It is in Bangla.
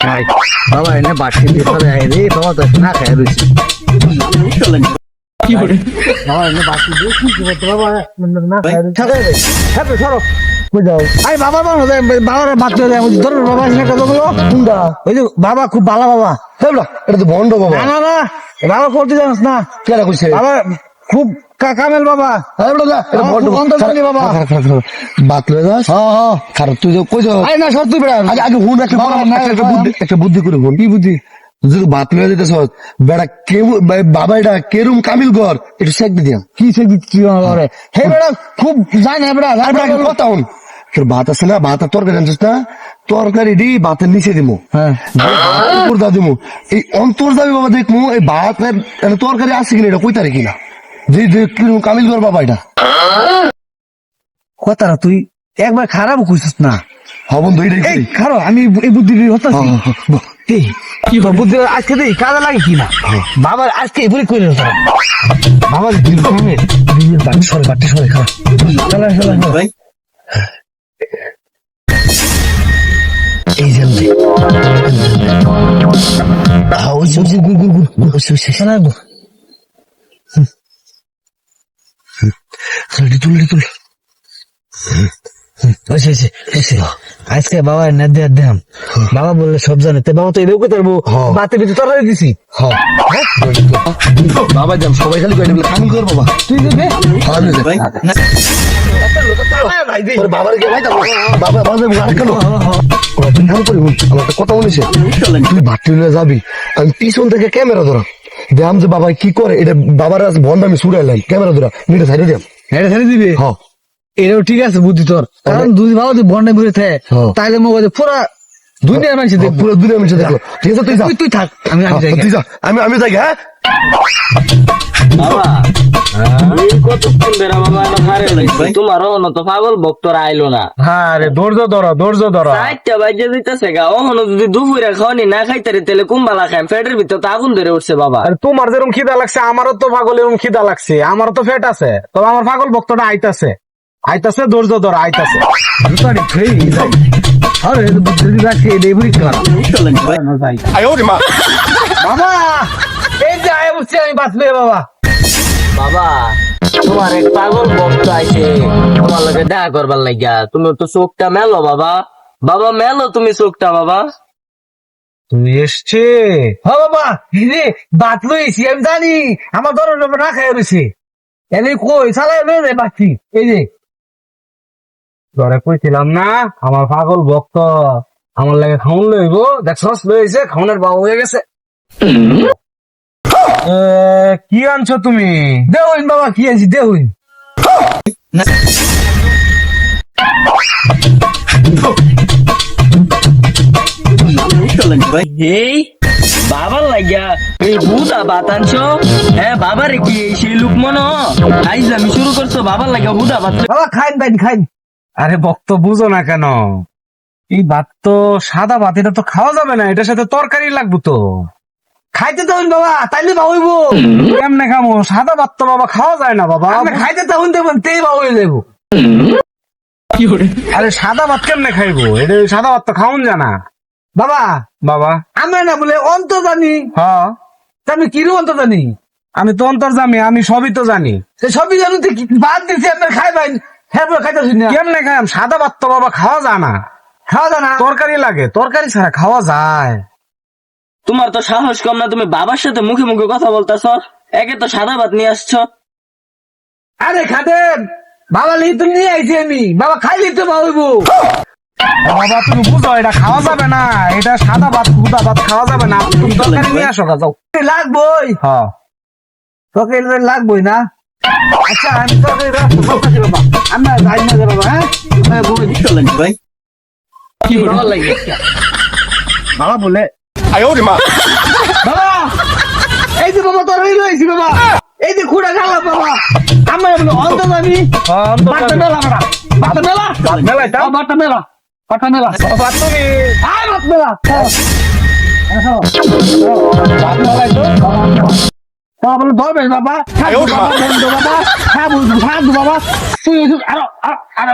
খাই বাবা এনে বাড়তি দিয়ে চলে আয় রে বাবা তো না খাই রয়েছে। বাবা এনে বাড়তি দিয়ে কি করতে বাবা না খাই রয়েছে। হ্যাঁ সরো কই যাও? আই বাবা বাবা বাবার দেয় ধরো বাবা এসে কথা বলো? কোনটা? ওই যে বাবা খুব ভালো বাবা। হ্যাঁ এটা তো বন্ড বাবা। না না না বাবা করতে জানিস না। কেন কইছে বাবা খুব কা- কামেল বাবা। যাস? তুই কই যাস না সত্যি বেড়া। আগে হুন একটা। বুদ্ধি একটা বুদ্ধি করে হুন কি বুদ্ধি? যদি বাত লয়ে যেতেছ বেড়া কে বাবা এটা কেরুম কামিল ঘর একটু শেখ দিয়া কি সে দিচ্ছি হে বেড়া খুব জানে বেড়া আর বেড়া আগে কথা হুন তোর ভাত আছে না ভাত তরকারি আনছিস না? তরকারি দি ভাতের নিচে দিমু। হ্যাঁ। উপর দা দিমু। এই অন্তর যাবি বাবা দেখমু এই ভাত তরকারি আছে কিনা এটা কই তারিখ কিনা? যে কিরম কামিল ঘর বাবা এটা কথাটা তুই একবার খারাপ কইছিস না হ্যাঁ বন্ধু এটাই এই খারো আমি এই বুদ্ধি হতাছি হ্যাঁ, হ্যাঁ, হ্যাঁ। এই কি তোর বুদ্ধি আজকে দেই কাজে লাগে কি না বাবার আজকে বাবার দিল দিল সরে চলা চলা চলা এই ওই যে, শোনা গো। তুল, তুল। আজকে বাবা না দেয়া দেহাম। বাবা বললে সব জানে। বাবা তো এটাও করতে পারব হ্যাঁ। বাতে ভিতরে তরকারি দিছি। হ্যাঁ। বাবা যাম সবাই খালি কয়টা বলে কামিল ঘর বাবা। তুই দেবে হ্যাঁ বাবার কে ভাই বাবা বাবা আর কেন করি কথা বলেছে। তুই ভাট্টি যাবি। আমি পিছন থেকে ক্যামেরা ধরা দেখাম যে বাবা কি করে এটা বাবার আজ বন্ধ আমি সুরাইলাম ক্যামেরা ধরা নিতে সাইডে দিলাম। এটা ছেড়ে দিবে? হ্যাঁ। এটাও ঠিক আছে বুদ্ধি তোর। কারণ দুই ভালো যদি বন্ডে ঘুরে থাকে তাহলে তাইলে পুরা দুনিয়ার মানুষ দেখ পুরো দুনিয়া মানুষ দেখল। ঠিক আছে তুই তুই তুই থাক আমি আমি হ্যাঁ, যাই আমি আমি যাই হ্যাঁ? বাবা। কতক্ষণ বেড়া বাবা হারে লাগছে তোমারও না পাগল ভক্তরা আইলো না। হ্যাঁ রে ধৈর্য ধরো ধৈর্য ধরো। চারটা বাজে দিতেছে গা ওহনো যদি দুপুরে খাওয়ানি না খাইতে তাহলে কুম্বালা খাই পেটের ভিতর তো আগুন ধরে উঠছে বাবা। আর তোমার যেরকম খিদা লাগছে আমারও তো পাগল এরকম খিদা লাগছে। আমারও তো ফেট আছে। তবে আমার পাগল ভক্তটা আইতাছে। আইতাছে ধৈর্য ধর আইতাছে। যাই আরে বুদ্ধি রাখছে কর। বাবা! এই যে আয় বসছি আমি বাঁচবে বাবা। বাবা তোমার এক পাগল ভক্ত আইছে। তোমার লগে দেখা করবার লাগিয়া। তুমি তো চোখটা মেলো বাবা। বাবা মেলো তুমি চোখটা বাবা। তুমি এসছে? হ্যাঁ বাবা বাত লইছি আমি জানি। আমার দরজা না খাই রয়েছে এনে কই চালাই যায় বাচ্চি এই যে। ঘরে কইছিলাম না আমার পাগল ভক্ত। আমার লাগে খাউন লইব। দেখছস লইছে খাউনের বাবু হয়ে গেছে। কি আনছো তুমি? দেউন বাবা কি আছি দেউন। এই বাবার লাগিয়া এই বাত আনছো? হ্যাঁ বাবার কি সেই লোক মনো আইজ আমি শুরু করছ বাবার লাগিয়া বুদা বাত বাবা খাইন বাইন খাইন। আরে ভক্ত বুঝো না কেন? এই ভাত তো সাদা ভাত এটা তো খাওয়া যাবে না এটার সাথে তরকারি লাগবো তো। খাইতে দেউন বাবা তাইলে বা হইব। কেমনে খামো? সাদা ভাত তো বাবা খাওয়া যায় না বাবা। খাইতে দেউন দেবেন তেই বা হয়ে যাব আরে সাদা ভাত কেমনে খাইবো? এটা সাদা ভাত তো খাওন জানা বাবা বাবা। আমি না বলে অন্ত জানি। হ্যাঁ তা আমি কিরু অন্ত জানি? আমি তো অন্তর জামি আমি সবই তো জানি। সে সবই জানি তো বাদ দিছি আপনার খাই বাইন হ্যাঁ খাইতেছি না। কেমনে খাইম সাদা ভাত তো বাবা খাওয়া যায় না। খাওয়া যায় না। তরকারি লাগে তরকারি ছাড়া খাওয়া যায়। তোমার তো সাহস কম না তুমি বাবার সাথে মুখে মুখে কথা বলতেছ। একে তো সাদা ভাত নিয়ে আসছো। আরে খাদেন বাবা তো নিয়ে আইছি আমি। বাবা খাইলি তো বা হইব বাবা তুমি বুঝো এটা খাওয়া যাবে না। এটা সাদা ভাত খুদা ভাত খাওয়া যাবে না। তুমি তরকারি নিয়ে আসো যাও। লাগবই। হ্যাঁ। তোকে লাগবই না। আচ্ছা আমি তোকে বাবা। আমরা যাই না বাবা হ্যাঁ? হ্যাঁ, বই। বাবার আয় ওরে মা। বাবা এই যে বাবা তোর রইল হয়েছি বাবা। এই যে খুঁড়া খালা বাবা। আমার এমন অন্ধ জানি বাটা মেলা বাটা বাটা মেলা? মেলা বাটা মেলা। বাটা মেলা। বাটা মেলা। আয় বাটা মেলা। বাবা ধরবে বাবা। খাব বাবা খাব খাব হ্যাঁ, হ্যাঁ, বাবা। তুই আরও আরও আরও।